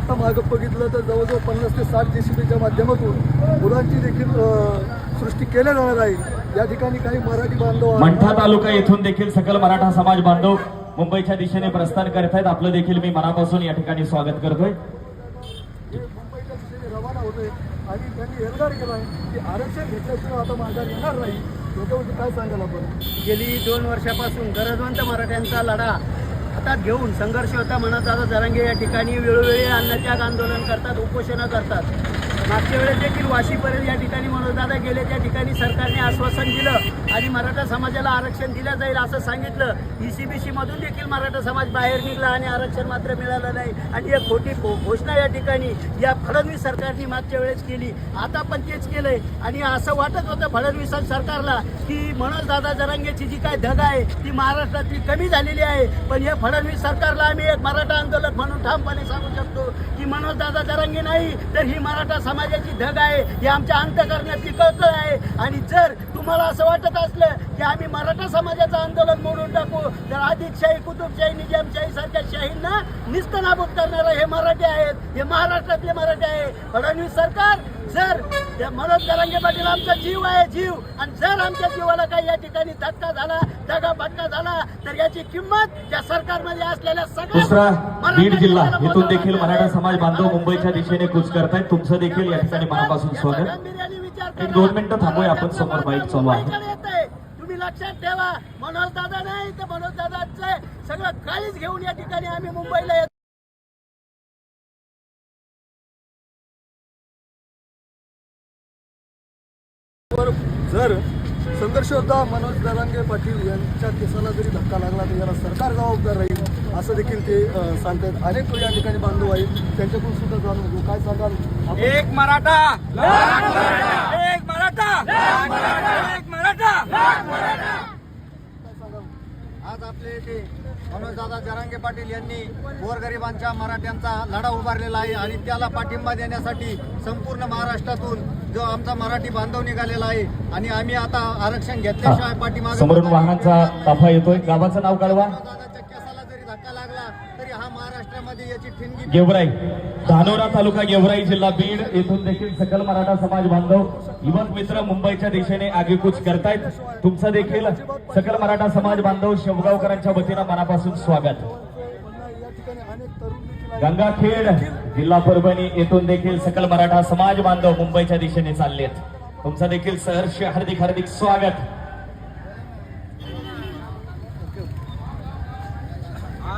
आता मागं बघितलं तर जवळजवळ पन्नास ते साठ जेसीबीच्या माध्यमातून मुलांची देखील सृष्टी केल्या जाणार आहे. या ठिकाणी काही मराठी बांधव मंठा तालुका येथून देखील सकल मराठा समाज बांधव मुंबईच्या दिशेने प्रस्थान करतायत. आपलं देखील मी मनापासून या ठिकाणी स्वागत करतोय. हे मुंबईच्या दिशेने रवाना होतोय आणि त्यांनी निर्धार केला आहे की आरक्षण घेतल्याशिवाय आता माघार येणार नाही. काय सांगाल आपण? गेली दोन वर्षापासून गरजवंत मराठ्यांचा लढा हातात घेऊन संघर्ष होता म्हणत आता जरांगे या ठिकाणी वेळोवेळी अन्नत्याग आंदोलन करतात उपोषणं करतात. मागच्या वेळेस देखील वाशीपर्यंत या ठिकाणी मनोजदादा गेले. त्या ठिकाणी सरकारने आश्वासन दिलं आणि मराठा समाजाला आरक्षण दिलं जाईल असं सांगितलं. E ईसीबीसी मधून देखील मराठा समाज बाहेर निघला आणि आरक्षण मात्र मिळालं नाही. आणि एक खोटी घोषणा या ठिकाणी या फडणवीस सरकारने मागच्या वेळेस केली. आता पण तेच केलंय. आणि असं वाटत होतं फडणवीस सरकारला की मनोजदादा जरांगेची जी काय धग आहे ती महाराष्ट्रातली कमी झालेली आहे. पण हे फडणवीस सरकारला आम्ही एक मराठा आंदोलक म्हणून ठामपणे सांगू शकतो की मनोजदादा जरांगे नाही तर ही मराठा समाजाची धग आहे हे आमच्या अंतकरणात पिकवलं आहे. आणि जर तुम्हाला असं वाटत असलं की आम्ही मराठा समाजाचं आंदोलन मोडून टाकू तर आदिलशाही कुतुबशाही निजामशाही सारख्या शाहींना निस्तनाबूत करणारे हे मराठी आहेत. हे महाराष्ट्रातले मराठी आहे. फडणवीस सरकार जर त्या मनोज जरांगे पाटील आमचा जीव आहे जीव आणि जर आमच्या जीवाला काही या ठिकाणी धक्का झाला दगा फटका झाला तर याची किंमत त्या सरकारमध्ये असलेल्या सगळ्या दुसरा बीड जिल्हा मोजावं देखील. मराठा समाज बांधव मुंबईच्या दिशेने कूच करतायत तुमचं देखील या ठिकाणी मनापासून स्वागत एक. दोन मिनिटं थांबूया, आपण समोर बाईक चालू आहे. तुम्ही लक्षात ठेवा मनोज दादा नाही तर मनोज दादाचं सगळं काळीच घेऊन या ठिकाणी आम्ही मुंबईला येतो वर जर संघर्ष योद्धा मनोज दरांगे पाटील यांच्या केसाला जरी धक्का लागला तर याला सरकार जबाबदार राहील असं देखील ते सांगतात अनेक या ठिकाणी बांधव आहेत. त्यांच्याकडून सुद्धा जाणून घेऊ. काय सांगाल? एक मराठा! एक मराठा! एक मराठा! आज आपले येथे मनोजदादा जरांगे पाटील यांनी गोरगरिबांच्या मराठ्यांचा लढा उभारलेला आहे आणि त्याला पाठिंबा देण्यासाठी संपूर्ण महाराष्ट्रातून जो आमचा मराठी बांधव निघालेला आहे आणि आम्ही आता आरक्षण घेतल्याशिवाय पाठीमागे वाहनांचा ताफा येतोय. गावाचं नाव कळवा. केसाला जरी धक्का लागला तरी हा महाराष्ट्रामध्ये याची ठिणगी धानोरा तालुका गेवराई जिल्हा बीड. येथून देखील सकल मराठा समाज बांधव युवक मित्र मुंबईच्या दिशेने आगेकूच करतायत. तुमचं देखील सकल मराठा समाज बांधव शेवगावकरांच्या वतीनं मनापासून स्वागत. गंगाखेड जिल्हा परभणी येथून देखील सकल मराठा समाज बांधव मुंबईच्या दिशेने चाललेत. तुमचं देखील सहर्ष हार्दिक हार्दिक स्वागत.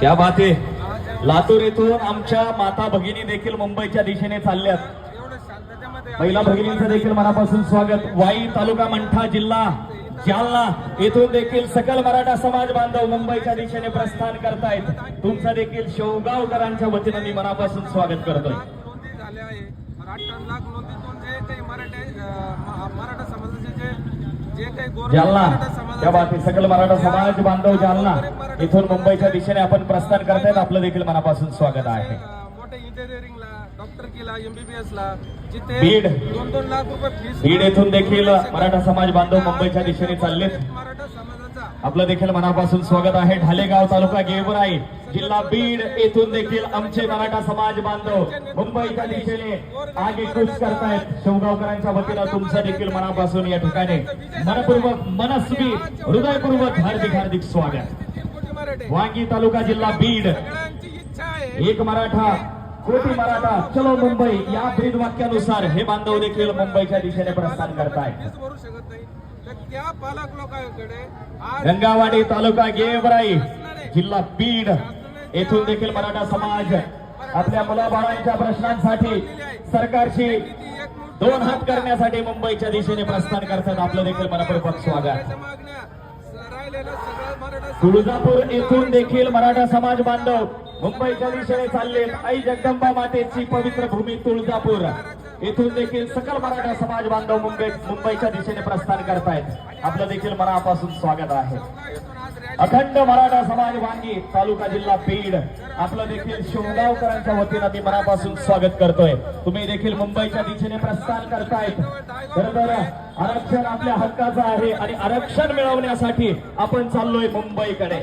क्या बात आहे लातूर येथून आमच्या माता भगिनी देखील मुंबईच्या दिशेने चालल्यात. पहिला भगिनींचं देखील मनापासून स्वागत. वाई तालुका मंठा जिल्हा जालना येथून देखील सकल मराठा समाज बांधव मुंबईच्या दिशेने प्रस्थान करतायत. तुमचं देखील शेवगावकरांच्या वतीनं मी मनापासून स्वागत करतोय. मराठा समाजाचे जे जालना त्या बाबतीत सकल मराठा समाज बांधव जालना इथून मुंबईच्या दिशेने आपण प्रस्थान करतायत आपलं देखील मनापासून स्वागत आहे. बीड. बीड येथून देखील मराठा समाज बांधव मुंबईच्या दिशेने चाललेत. आपलं देखील मनापासून स्वागत आहे. ढालेगाव तालुका गेवराई. जिल्हा बीड येथून देखील आमचे मराठा समाज बांधव मुंबईच्या दिशेने आगे आगेकूच करतायत. शेवगावकरांच्या वतीनं तुमचं देखील मनापासून या ठिकाणी मनपूर्वक मनस्वी हृदयपूर्वक हार्दिक हार्दिक स्वागत. वांगी तालुका जिल्हा बीड. एक मराठा कोटी मराठा चलो मुंबई या ब्रीद वाक्यानुसार हे बांधव देखील मुंबईच्या दिशेने प्रस्थान करतायत. गंगावाडी तालुका गेवराई जिल्हा बीड. येथून देखील मराठा समाज आपल्या मुलाबाळांच्या प्रश्नांसाठी सरकारशी दोन हात करण्यासाठी मुंबईच्या दिशेने प्रस्थान करतात. आपलं देखील मनपूर्वक स्वागत. तुळजापूर येथून देखील मराठा समाज बांधव मुंबईच्या दिशेने चाललेत. आई जगदंबा मातेची पवित्र भूमी तुळजापूर. येथून देखील सकल मराठा समाज बांधव मुंबई मुंबईच्या दिशेने प्रस्थान करतायत. आपलं देखील मनापासून स्वागत आहे. अखंड मराठा समाज वांगी तालुका जिल्हा बीड आपलं देखील शिवगावकरांच्या वतीनं मी मनापासून स्वागत करतोय. तुम्ही देखील मुंबईच्या दिशेने प्रस्थान करतायत. बरोबर आरक्षण आपल्या हक्काचं आहे आणि आरक्षण मिळवण्यासाठी आपण चाललोय मुंबईकडे.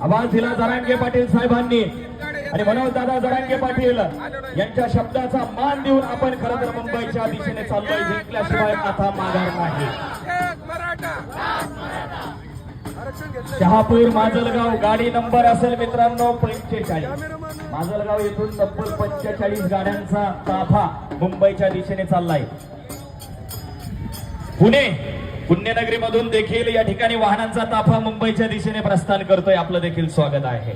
आवाज दिला जरांगे पाटील साहेबांनी. आणि मनोज दादा जरांगे पाटील यांच्या शब्दाचा मान देऊन आपण खरं तर मुंबईच्या दिशेने चाललोय. जिंकल्याशिवाय आता माघार नाही. शहापूर माजलगाव गाडी नंबर असेल मित्रांनो पंचेचाळीस. माजलगाव येथून तब्बल पंचेचाळीस गाड्यांचा ताफा मुंबईच्या दिशेने चाललाय. पुणे पुण्यनगरी मधून देखील या ठिकाणी वाहनांचा ताफा मुंबईच्या दिशेने प्रस्थान करतोय. आपलं देखील स्वागत आहे.